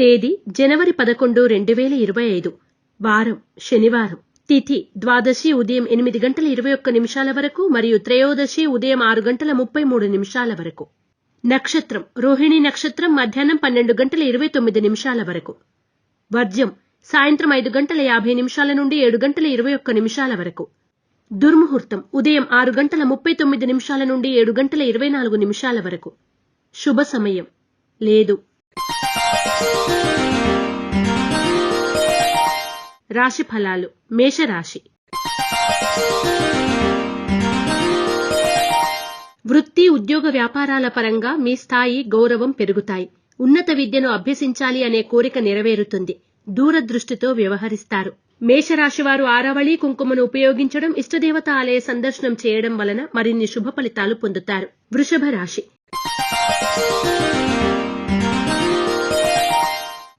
తేదీ జనవరి పదకొండు రెండు వేల ఇరవై ఐదు. వారం శనివారం. తిథి ద్వాదశి ఉదయం ఎనిమిది గంటల ఇరవై ఒక్క నిమిషాల వరకు మరియు త్రయోదశి ఉదయం ఆరు గంటల ముప్పై మూడు నిమిషాల వరకు. నక్షత్రం రోహిణి నక్షత్రం మధ్యాహ్నం పన్నెండు గంటల ఇరవై తొమ్మిది నిమిషాల వరకు. వర్జ్యం సాయంత్రం ఐదు గంటల యాభై నిమిషాల నుండి ఏడు గంటల ఇరవై ఒక్క నిమిషాల వరకు. దుర్ముహూర్తం ఉదయం ఆరు గంటల ముప్పై తొమ్మిది నిమిషాల నుండి ఏడు గంటల ఇరవై నాలుగు నిమిషాల వరకు. శుభ సమయం. లేదు. రాశి ఫలాలు. మేషరాశి. వృత్తి ఉద్యోగ వ్యాపారాల పరంగా మీ స్థాయి గౌరవం పెరుగుతాయి. ఉన్నత విద్యను అభ్యసించాలి అనే కోరిక నెరవేరుతుంది. దూరదృష్టితో వ్యవహరిస్తారు. మేషరాశివారు ఆరవళి కుంకుమను ఉపయోగించడం ఇష్టదేవత ఆలయ సందర్శనం చేయడం వలన మరిన్ని శుభ ఫలితాలు పొందుతారు. వృషభ రాశి.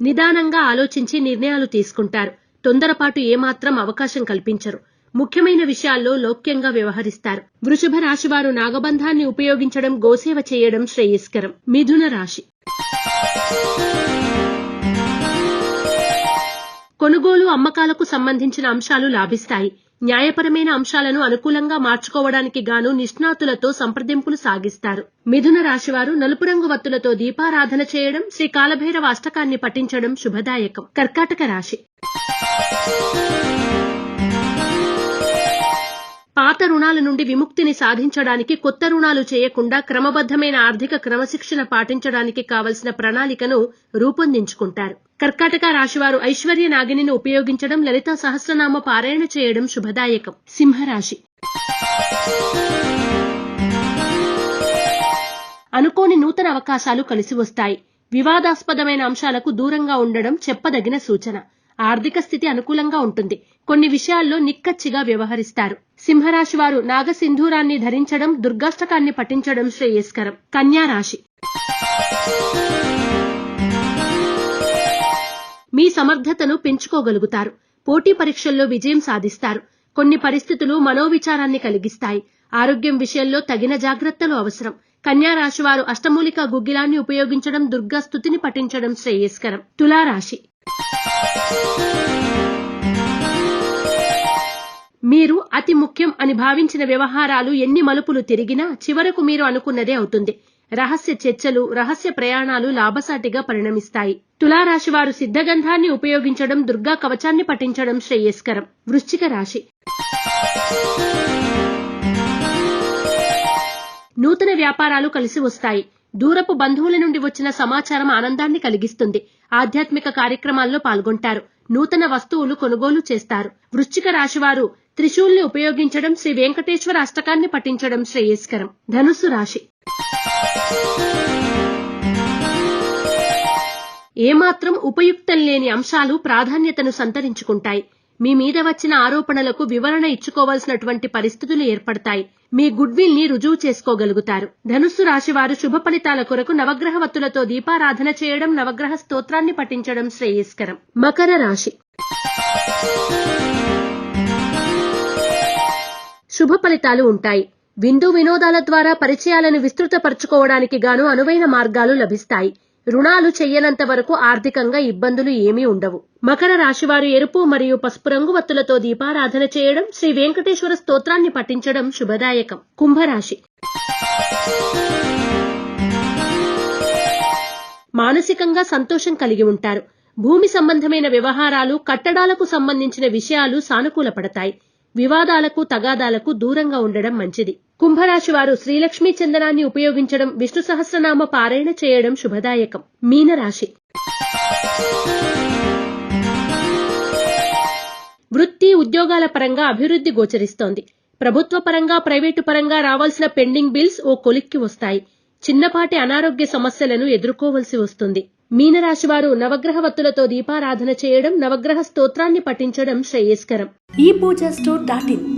నిదానంగా ఆలోచించి నిర్ణయాలు తీసుకుంటారు. తొందరపాటు ఏమాత్రం అవకాశం కల్పించరు. ముఖ్యమైన విషయాల్లో లోక్యంగా వ్యవహరిస్తారు. వృషభ రాశి వారు నాగబంధాన్ని ఉపయోగించడం గోసేవ చేయడం శ్రేయస్కరం. మిథున రాశి. కొనుగోలు అమ్మకాలకు సంబంధించిన అంశాలు లాభిస్తాయి. న్యాయపరమైన అంశాలను అనుకూలంగా మార్చుకోవడానికి గాను నిష్ణాతులతో సంప్రదింపులు సాగిస్తారు. మిథున రాశివారు నలుపు రంగు వత్తులతో దీపారాధన చేయడం శ్రీ కాలభైరవ అష్టకాన్ని పఠించడం శుభదాయకం. కర్కాటక రాశి. పాత రుణాల నుండి విముక్తిని సాధించడానికి కొత్త రుణాలు చేయకుండా క్రమబద్ధమైన ఆర్థిక క్రమశిక్షణ పాటించడానికి కావలసిన ప్రణాళికను రూపొందించుకుంటారు. కర్కాటక రాశివారు ఐశ్వర్య నాగిని ఉపయోగించడం లలిత సహస్రనామ పారాయణ చేయడం శుభదాయకం. సింహరాశి. అనుకోని నూతన అవకాశాలు కలిసి వస్తాయి. వివాదాస్పదమైన అంశాలకు దూరంగా ఉండడం చెప్పదగిన సూచన. ఆర్థిక స్థితి అనుకూలంగా ఉంటుంది. కొన్ని విషయాల్లో నిక్కచ్చిగా వ్యవహరిస్తారు. సింహరాశి వారు నాగసింధూరాన్ని ధరించడం దుర్గాష్టకాన్ని పఠించడం శ్రేయస్కరం. కన్యా రాశి సమర్థతను పెంచుకోగలుగుతారు. పోటీ పరీక్షల్లో విజయం సాధిస్తారు. కొన్ని పరిస్థితులు మనోవిచారాన్ని కలిగిస్తాయి. ఆరోగ్యం విషయంలో తగిన జాగ్రత్తలు అవసరం. కన్యా రాశి వారు అష్టమూలిక గుగ్గిలాన్ని ఉపయోగించడం దుర్గా స్థుతిని పఠించడం శ్రేయస్కరం. తులారాశి. మీరు అతి ముఖ్యం అని భావించిన వ్యవహారాలు ఎన్ని మలుపులు తిరిగినా చివరకు మీరు అనుకున్నదే అవుతుంది. రహస్య చర్చలు రహస్య ప్రయాణాలు లాభసాటిగా పరిణమిస్తాయి. తులారాశివారు సిద్ధగంధాన్ని ఉపయోగించడం దుర్గా కవచాన్ని పఠించడం శ్రేయస్కరం. వృశ్చిక రాశి. నూతన వ్యాపారాలు కలిసి వస్తాయి. దూరపు బంధువుల నుండి వచ్చిన సమాచారం ఆనందాన్ని కలిగిస్తుంది. ఆధ్యాత్మిక కార్యక్రమాల్లో పాల్గొంటారు. నూతన వస్తువులు కొనుగోలు చేస్తారు. వృశ్చిక రాశివారు త్రిశూల్ని ఉపయోగించడం శ్రీ వెంకటేశ్వర అష్టకాన్ని పఠించడం శ్రేయస్కరం. ధనుస్సు రాశి. ఏమాత్రం ఉపయుక్తం లేని అంశాలు ప్రాధాన్యతను సంతరించుకుంటాయి. మీ మీద వచ్చిన ఆరోపణలకు వివరణ ఇచ్చుకోవాల్సినటువంటి పరిస్థితులు ఏర్పడతాయి. మీ గుడ్ విల్ని రుజువు చేసుకోగలుగుతారు. ధనుస్సు రాశి వారు శుభ ఫలితాల కొరకు నవగ్రహ వత్తులతో దీపారాధన చేయడం నవగ్రహ స్తోత్రాన్ని పఠించడం శ్రేయస్కరం. మకర రాశి. శుభ ఫలితాలు ఉంటాయి. విందు వినోదాల ద్వారా పరిచయాలను విస్తృతపరచుకోవడానికి గాను అనువైన మార్గాలు లభిస్తాయి. రుణాలు చెయ్యనంత వరకు ఆర్థికంగా ఇబ్బందులు ఏమీ ఉండవు. మకర రాశివారు ఎరుపు మరియు పసుపు రంగు వత్తులతో దీపారాధన చేయడం శ్రీ వెంకటేశ్వర స్తోత్రాన్ని పఠించడం శుభదాయకం. కుంభరాశి మానసికంగా సంతోషం కలిగి ఉంటారు. భూమి సంబంధమైన వ్యవహారాలు కట్టడాలకు సంబంధించిన విషయాలు సానుకూలపడతాయి. వివాదాలకు తగాదాలకు దూరంగా ఉండడం మంచిది. కుంభరాశి వారు శ్రీలక్ష్మీ చందనాన్ని ఉపయోగించడం విష్ణు సహస్రనామ పారాయణ చేయడం శుభదాయకం. మీనరాశి. వృత్తి ఉద్యోగాల పరంగా అభివృద్ధి గోచరిస్తోంది. ప్రభుత్వ పరంగా ప్రైవేటు పరంగా రావాల్సిన పెండింగ్ బిల్స్ ఓ కొలిక్కి వస్తాయి. చిన్నపాటి అనారోగ్య సమస్యలను ఎదుర్కోవలసి వస్తుంది. మీనరాశివారు నవగ్రహ వత్తులతో దీపారాధన చేయడం నవగ్రహ స్తోత్రాన్ని పఠించడం శ్రేయస్కరం. ఈ పూజ స్టోర్ డాట్ ఇన్.